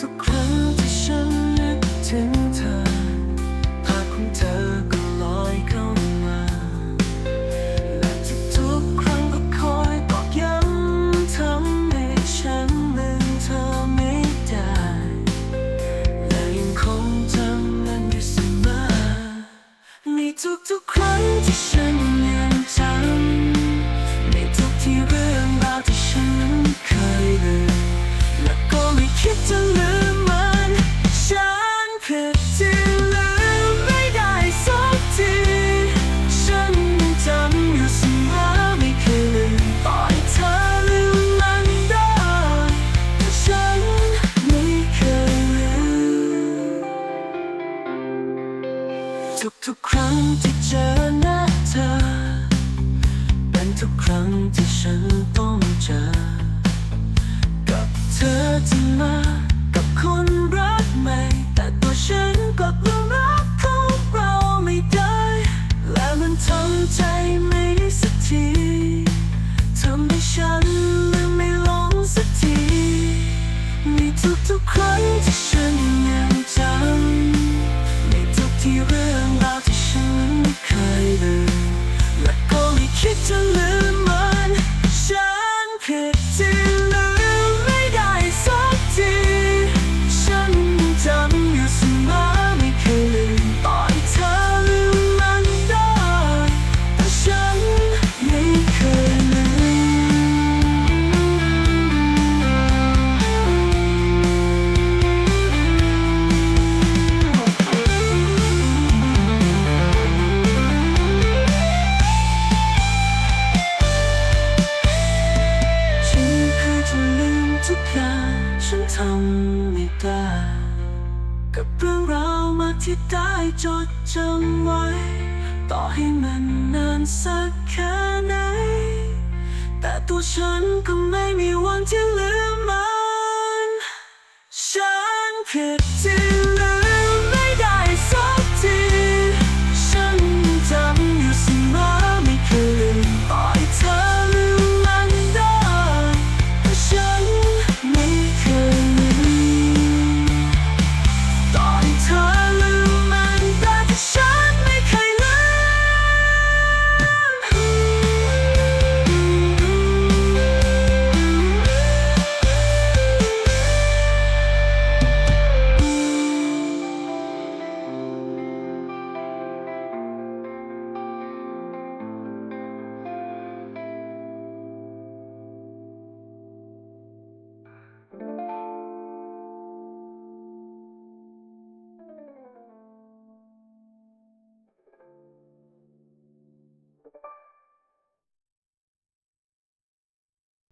ทุกๆครั้งที่ฉันนึกถึง ทุกๆครั้งที่เจอหน้าเธอ เป็นทุกครั้งที่ฉันต้องเจอ กับเธอที่มากับคนรักใหม่ แต่ตัวฉันกลับลืมรักของเราไม่ได้ และมันทำใจไม่ได้สักทีทำให้ฉันลืมไม่ลงสักทีในทุกๆครั้งที่ฉัน ทำไม่ได้กับเรื่องราวมากที่ได้จดจำไว้ ต่อให้มันนานสักแค่ไหน แต่ตัวฉันก็ไม่มีวันที่ลืม